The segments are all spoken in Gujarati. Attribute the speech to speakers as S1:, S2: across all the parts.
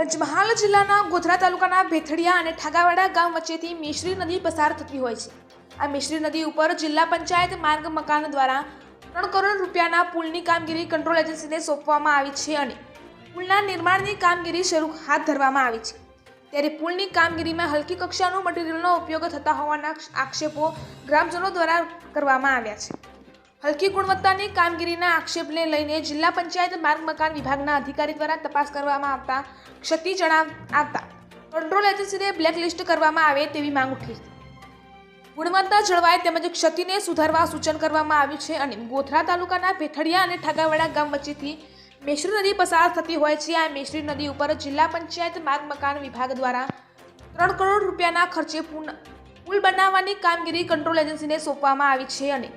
S1: પંચમહાલ જિલ્લાના ગોધરા તાલુકાના ભેથડિયા અને ઠાગાવાડા ગામ વચ્ચેથી મિશ્રી નદી પસાર થતી હોય છે. આ મિશ્રી નદી ઉપર જિલ્લા પંચાયત માર્ગ મકાન દ્વારા ત્રણ કરોડ રૂપિયાના પુલની કામગીરી કંટ્રોલ એજન્સીને સોંપવામાં આવી છે અને પુલના નિર્માણની કામગીરી શરૂ હાથ ધરવામાં આવી છે. ત્યારે પુલની કામગીરીમાં હલકી કક્ષાનું મટીરીયલનો ઉપયોગ થતા હોવાના આક્ષેપો ગ્રામજનો દ્વારા કરવામાં આવ્યા છે. હલકી ગુણવત્તાની કામગીરીના આક્ષેપને લઈને જિલ્લા પંચાયત માર્ગ મકાન વિભાગના અધિકારી દ્વારા તપાસ કરવામાં આવતા ક્ષતિ જણાવ, આવતા કંટ્રોલ એજન્સીને બ્લેકલિસ્ટ કરવામાં આવે તેવી માંગ ઉઠી. ગુણવત્તા જળવાય તેમજ ક્ષતિને સુધારવા સૂચન કરવામાં આવ્યું છે અને ગોધરા તાલુકાના ભેથડિયા અને ઠાગાવાડા ગામ વચ્ચેથી મેશ્રી નદી પસાર થતી હોય છે. આ મેશ્રી નદી ઉપર જિલ્લા પંચાયત માર્ગ મકાન વિભાગ દ્વારા ત્રણ કરોડ રૂપિયાના ખર્ચે પુલ બનાવવાની કામગીરી કંટ્રોલ એજન્સીને સોંપવામાં આવી છે અને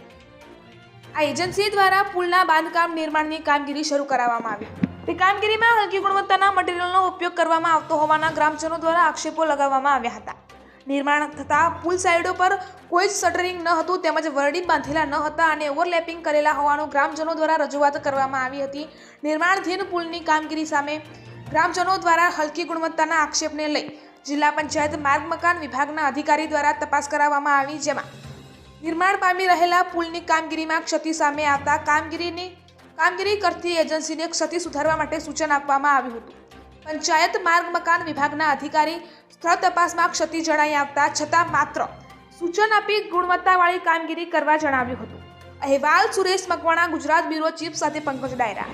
S1: આ એજન્સી દ્વારા પુલના બાંધકામ નિર્માણની કામગીરી શરૂ કરાવવામાં આવી. તે કામગીરીમાં હલકી ગુણવત્તાના મટીરીયલનો ઉપયોગ કરવામાં આવતો હોવાના ગ્રામજનો દ્વારા આક્ષેપો લગાવવામાં આવ્યા હતા. નિર્માણ થતાં પુલ સાઇડો પર કોઈ જ શટરિંગ ન હતું તેમજ વર્ડિંગ બાંધેલા ન હતા અને ઓવરલેપિંગ કરેલા હોવાનું ગ્રામજનો દ્વારા રજૂઆત કરવામાં આવી હતી. નિર્માણધીન પુલની કામગીરી સામે ગ્રામજનો દ્વારા હલકી ગુણવત્તાના આક્ષેપને લઈ જિલ્લા પંચાયત માર્ગ મકાન વિભાગના અધિકારી દ્વારા તપાસ કરાવવામાં આવી, જેમાં નિર્માણ પામી રહેલા પુલની કામગીરીમાં ક્ષતિ સામે આવતા કામગીરીની કામગીરી કરતી એજન્સીને ક્ષતિ સુધારવા માટે સૂચન આપવામાં આવ્યું હતું. પંચાયત માર્ગ મકાન વિભાગના અધિકારી સ્થળ તપાસમાં ક્ષતિ જણાઈ આવતા છતાં માત્ર સૂચન આપી ગુણવત્તાવાળી કામગીરી કરવા જણાવ્યું હતું. અહેવાલ સુરેશ મકવાણા, ગુજરાત બ્યુરો ચીફ સાથે પંકજ ડાયરા.